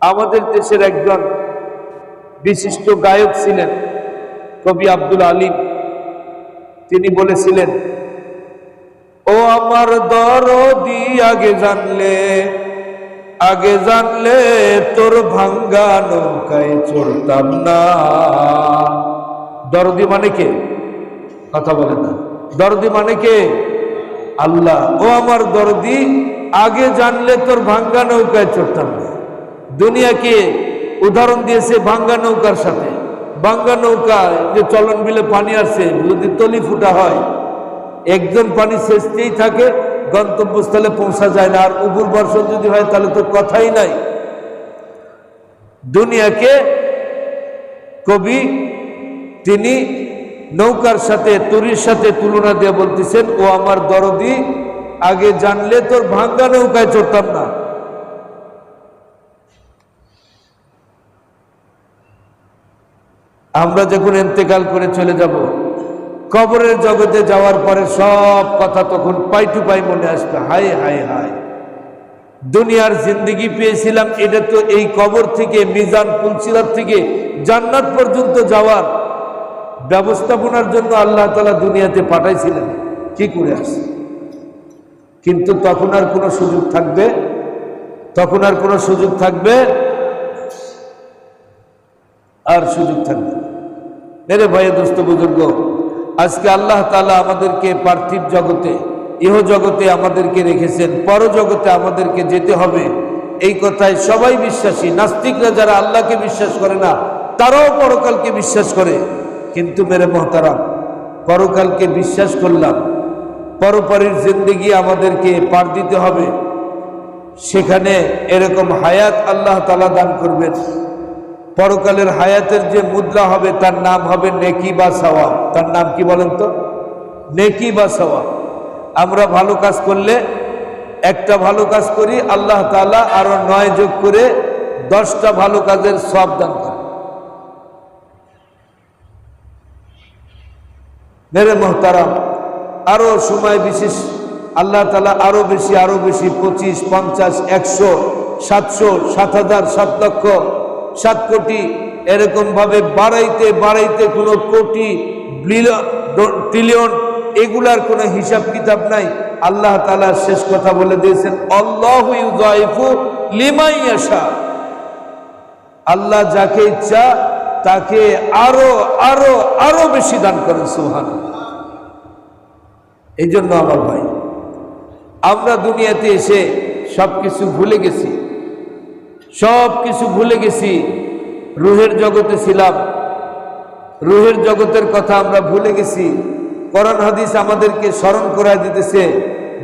আমাদের দেশের একজন বিশিষ্ট গায়ক ছিলেন কবি আব্দুল আলিম। তিনি বলেছিলেন, ও আমার দরদি, আগে জানলে আগে জানলে তোর ভাঙ্গা নৌকায় চড়তাম না। দরদি মানে কে? কথা বলে না। দরদি মানে কে? আল্লাহ। ও আমার দরদি, আগে জানলে তোর ভাঙ্গা নৌকায় চড়তাম না। দুনিয়াকে উদাহরণ দিয়েছে ভাঙ্গা নৌকার সাথে। ভাঙ্গা নৌকা যে চলন বিলে পানি আসছে যদি তলি ফুটা হয়, একজন পানি শেষতেই থাকে, গন্তব্যস্থলে পৌঁছা যায় না। আর উপর বর্ষণ যদি হয়, তাহলে তো কথাই নাই। দুনিয়াকে কবি তিনি নৌকার সাথে, তুরির সাথে তুলনা দিয়ে বলতেছেন, ও আমার দরদি, আগে জানলে তোর ভাঙ্গা নৌকায় চড়তাম না। আমরা যখন এন্তেকাল করে চলে যাব, কবরের জগতে যাওয়ার পরে সব কথা তখন পাই টু পাই মনে আসবে হাই হাই হাই দুনিয়ার জিন্দিগি পেয়েছিলাম, এটা তো এই কবর থেকে, মিজান পুলসিরাত থেকে জান্নাত পর্যন্ত যাওয়ার ব্যবস্থাপনার জন্য আল্লাহ তালা দুনিয়াতে পাঠাইছিলেন। কি করে আসে কিন্তু তখন আর কোনো সুযোগ থাকবে? তখন আর কোনো সুযোগ থাকবে? আর সুযোগ থাকবে। মেরে ভাইয়ে দোস্ত বুজুর্গ, আজকে আল্লাহ তালা আমাদেরকে পার্থিব জগতে, ইহ জগতে আমাদেরকে রেখেছেন, পর জগতে আমাদেরকে যেতে হবে। এই কথায় সবাই বিশ্বাসী, নাস্তিকরা যারা আল্লাহকে বিশ্বাস করে না, তারাও পরকালকে বিশ্বাস করে। কিন্তু মেরে মহতারাম, পরকালকে বিশ্বাস করলাম, পরপরের জিন্দিগি আমাদেরকে পার দিতে হবে। সেখানে এরকম হায়াত আল্লাহ তালা দান করবেন। পরকালের হায়াতের যে মুদ্রা হবে, তার নাম হবে নেকি বা সওয়াব। তার নাম কি বলেন তো? নেকি বা সওয়াব। আমরা ভালো কাজ করলে, একটা ভালো কাজ করি, আল্লাহ তালা আরও নয় যোগ করে দশটা ভালো কাজের সব দান করে মেরে মোহতারাম, আরও সময় বিশেষ, আল্লাহ তালা আরও বেশি আরও বেশি, পঁচিশ, পঞ্চাশ, একশো, সাতশো, সাত হাজার, সাত লক্ষ সাত কোটি এরকম ভাবে বাড়াইতে বাড়াইতে কোনো কোটি ট্রিলিয়ন এগুলার কোনো হিসাব কিতাব নাই। আল্লাহ তালা শেষ কথা বলে দিয়েছেন, আল্লাহ যাকে ইচ্ছা, তাকে আরও আরও আরও বেশি দান করেন সুহান এই জন্য আমার ভাই, আমরা দুনিয়াতে এসে সব কিছু ভুলে গেছি। সব কিছু ভুলে গেছি। রুহের জগতে ছিলাম। রুহের জগতের কথা আমরা ভুলে গেছি। করণ হাদিস আমাদেরকে স্মরণ করায় দিতেছে,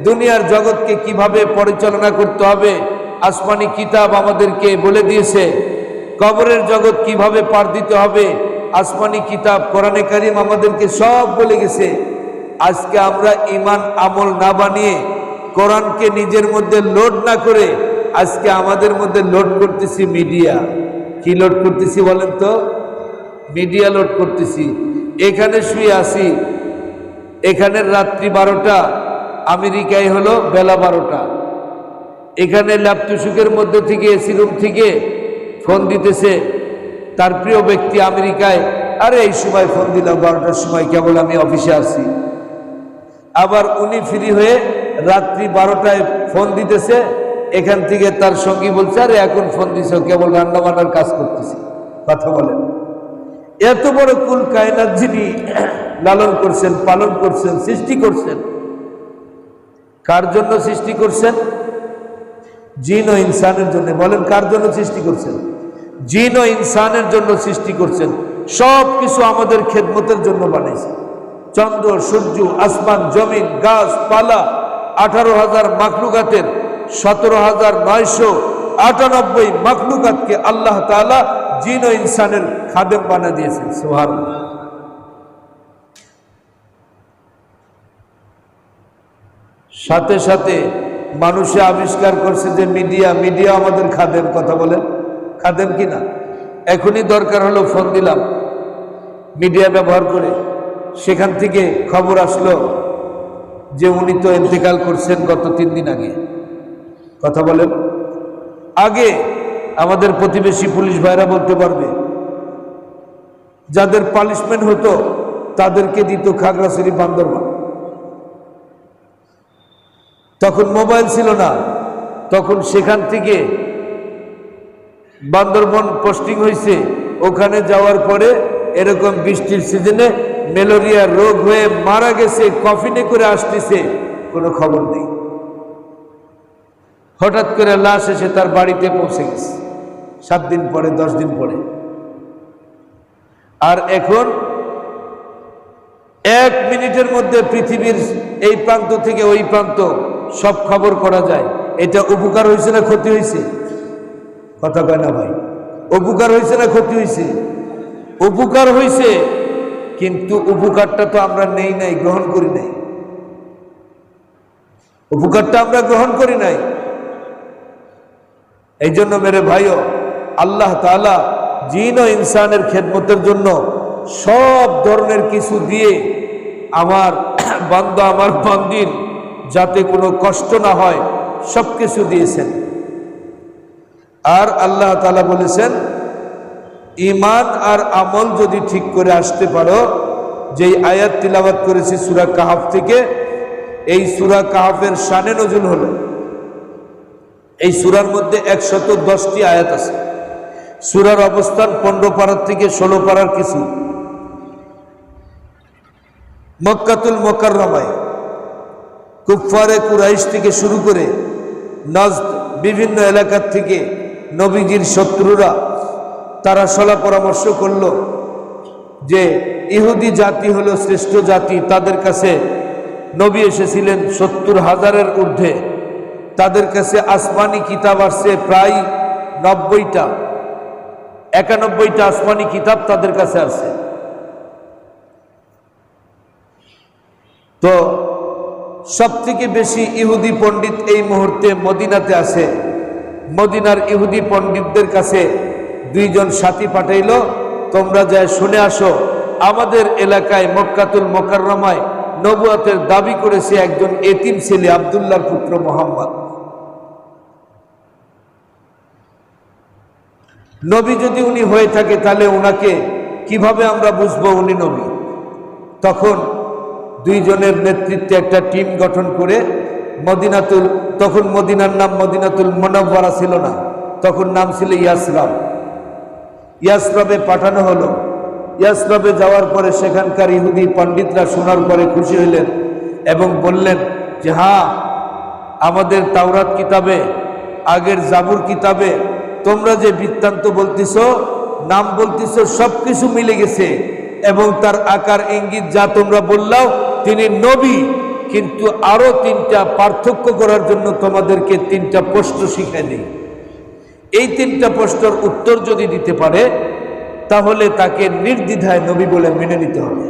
দুনিয়ার জগৎকে কীভাবে পরিচালনা করতে হবে, আসমানি কিতাব আমাদেরকে বলে দিয়েছে, কবরের জগৎ কীভাবে পার দিতে হবে, আসমানি কিতাব, কোরআনে কারিম আমাদেরকে সব বলে গেছে। আজকে আমরা ইমান আমল না বানিয়ে কোরআনকে নিজের মধ্যে লোড না করে আজকে আমাদের মধ্যে লোড করতেছি মিডিয়া কি লোড করতেছি বলেন তো? মিডিয়া লোড করতেছি। এখানে শুয়ে আসি এখানের রাত্রি বারোটা, আমেরিকায় হলো বেলা বারোটা। এখানে ল্যাপটুসুকের মধ্যে থেকে, এসি রুম থেকে ফোন দিতেছে। তার প্রিয় ব্যক্তি আমেরিকায়, আরে, এই সময় ফোন দিলাম, বারোটার সময় কেবল আমি অফিসে আসি আবার উনি ফ্রি হয়ে রাত্রি বারোটায় ফোন দিতেছে এখান থেকে তার সঙ্গী বলছে, আরে এখন ফোন দিছ, কেবল রান্না বান্নার কাজ করতেছি। কথা বলেন। এত বড় কুল কায়নাত যিনি লালন করছেন, পালন করছেন, সৃষ্টি করছেন, কার জন্য সৃষ্টি করছেন? জিন ও ইনসানের জন্য। বলেন, কার জন্য সৃষ্টি করছেন? জিন ও ইনসানের জন্য সৃষ্টি করছেন। সব কিছু আমাদের খেদমতের জন্য বানিয়েছে চন্দ্র, সূর্য, আসমান, জমিন, গাছ, পালা, আঠারো হাজার মাকলুকাতের সতেরো হাজার নয়শো আটানব্বই মাকলুকাতকে আল্লাহ তালা জিন ও ইনসানের খাদেম বানা দিয়েছেন। সোহার সাথে সাথে মানুষে আবিষ্কার করছে যে মিডিয়া মিডিয়া আমাদের খাদেম, কথা বলেন। খাদেম কি না? এখনই দরকার হলো ফোন দিলাম, মিডিয়া ব্যবহার করে। সেখান থেকে খবর আসলো যে উনি তো ইন্তেকাল করছেন গত তিন দিন আগে। কথা বলেন। আগে আমাদের প্রতিবেশী পুলিশ ভাইরা বলতে পারবে, যাদের পানিশমেন্ট হতো তাদেরকে দিত খাগড়াছড়ি বান্দরবান। তখন মোবাইল ছিল না, তখন সেখান থেকে বান্দরবন পোস্টিং হয়েছে ওখানে যাওয়ার পরে এরকম বৃষ্টির সিজনে ম্যালেরিয়া রোগ হয়ে মারা গেছে কফিনে করে আসতেছে, কোনো খবর নেই। হঠাৎ করে লাশ এসে তার বাড়িতে পৌঁছে গেছে। সাত দিন পরে, দশ দিন পরে। আর এখন এক মিনিটের মধ্যে পৃথিবীর এই প্রান্ত থেকে ওই প্রান্ত সব খবর করা যায়। এটা উপকার হয়েছে না ক্ষতি হয়েছে? কথা কয় না ভাই। উপকার হয়েছে না ক্ষতি হয়েছে? উপকার হয়েছে, কিন্তু উপকারটা তো আমরা নেই নাই, গ্রহণ করি নাই। উপকারটা আমরা গ্রহণ করি নাই। এই জন্য মেরে ভাইও, আল্লাহ তালা জিন ও ইনসানের খেদমতের জন্য সব ধরনের কিছু দিয়ে আমার বান্দা, আমার বান্দির যাতে কোনো কষ্ট না হয়, সব কিছু দিয়েছেন। আর আল্লাহ তালা বলেছেন ইমান আর আমল যদি ঠিক করে আসতে পারো, যেই আয়াত তিলাবাত করেছি সুরা কাহাফ থেকে, এই সুরা কাহাফের শানে নজুল হলো। এই সুরার মধ্যে একশত দশটি আয়াত আছে। সুরার অবস্থান পনেরো পাড়ার থেকে ষোলো পাড়ার কিছু। মক্কাতুল মোকাররমায় কুফারে কুরাইশ থেকে শুরু করে নজদ বিভিন্ন এলাকার থেকে নবীজির শত্রুরা তারা সলা পরামর্শ করল যে ইহুদি জাতি হলো শ্রেষ্ঠ জাতি, তাদের কাছে নবী এসেছিলেন সত্তর হাজারের ঊর্ধ্বে। তাদের কাছে আসমানি কিতাব আসছে প্রায় নব্বইটা, একানব্বইটা আসমানি কিতাব তাদের কাছে আছে তো সব থেকে বেশি ইহুদি পণ্ডিত এই মুহূর্তে মদিনাতে আছে। মদিনার ইহুদি পণ্ডিতদের কাছে দুইজন সাথী পাঠাইল, তোমরা যায় শুনে আসো। আমাদের এলাকায় মক্কাতুল মোকাররমায় নবুয়াতের দাবি করেছে একজন এতিম ছেলে আবদুল্লাহর পুত্র মোহাম্মদ। নবী যদি উনি হয়ে থাকে, তাহলে ওনাকে কীভাবে আমরা বুঝব উনি নবী? তখন দুইজনের নেতৃত্বে একটা টিম গঠন করে মদিনাতুল, তখন মদিনার নাম মদিনাতুল মনব্বরা ছিল না, তখন নাম ছিল ইয়াসরাব। ইয়াসরাবে পাঠানো হলো। ইয়াসরাবে যাওয়ার পরে সেখানকার ইহুদি পণ্ডিতরা শোনার পরে খুশি হইলেন এবং বললেন যে হ্যাঁ আমাদের তাওরাত কিতাবে, আগের জাবুর কিতাবে তোমরা যে বৃত্তান্ত বলতেছ, নাম বলতেছ সব কিছু মিলে গেছে। এবং তার আকার, ইঙ্গিত যা তোমরা বললাও, তিনি নবী, কিন্তু আরও তিনটা পার্থক্য করার জন্য তোমাদেরকে তিনটা প্রশ্ন শিখাই দিই। এই তিনটা প্রশ্নের উত্তর যদি দিতে পারে, তাহলে তাকে নির্দ্বিধায় নবী বলে মেনে নিতে হবে।